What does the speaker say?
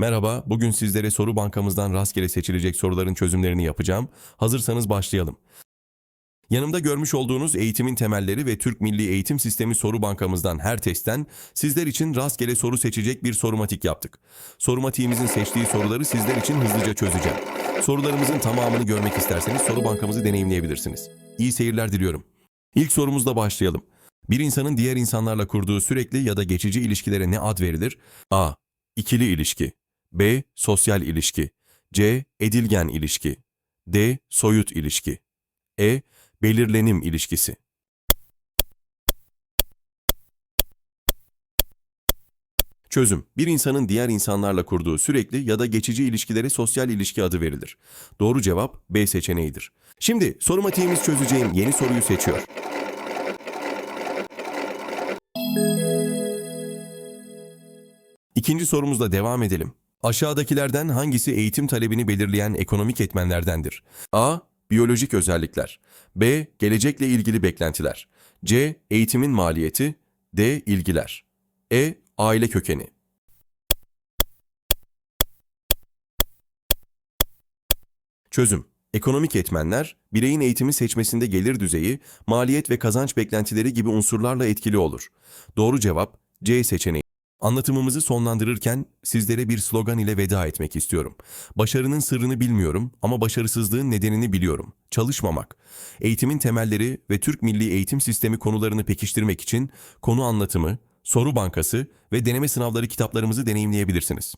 Merhaba, bugün sizlere soru bankamızdan rastgele seçilecek soruların çözümlerini yapacağım. Hazırsanız başlayalım. Yanımda görmüş olduğunuz eğitimin temelleri ve Türk Milli Eğitim Sistemi soru bankamızdan her testten sizler için rastgele soru seçecek bir sorumatik yaptık. Sorumatiğimizin seçtiği soruları sizler için hızlıca çözeceğim. Sorularımızın tamamını görmek isterseniz soru bankamızı deneyimleyebilirsiniz. İyi seyirler diliyorum. İlk sorumuzla başlayalım. Bir insanın diğer insanlarla kurduğu sürekli ya da geçici ilişkilere ne ad verilir? A. İkili ilişki. B. Sosyal ilişki. C. Edilgen ilişki. D. Soyut ilişki. E. Belirlenim ilişkisi. Çözüm. Bir insanın diğer insanlarla kurduğu sürekli ya da geçici ilişkilere sosyal ilişki adı verilir. Doğru cevap B seçeneğidir. Şimdi sorumatiğimiz çözeceğim yeni soruyu seçiyor. İkinci sorumuzla devam edelim. Aşağıdakilerden hangisi eğitim talebini belirleyen ekonomik etmenlerdendir? A. Biyolojik özellikler. B. Gelecekle ilgili beklentiler. C. Eğitimin maliyeti. D. İlgiler. E. Aile kökeni. Çözüm. Ekonomik etmenler, bireyin eğitimi seçmesinde gelir düzeyi, maliyet ve kazanç beklentileri gibi unsurlarla etkili olur. Doğru cevap C seçeneği. Anlatımımızı sonlandırırken sizlere bir slogan ile veda etmek istiyorum. Başarının sırrını bilmiyorum ama başarısızlığın nedenini biliyorum. Çalışmamak. Eğitimin temelleri ve Türk Milli Eğitim Sistemi konularını pekiştirmek için konu anlatımı, soru bankası ve deneme sınavları kitaplarımızı deneyimleyebilirsiniz.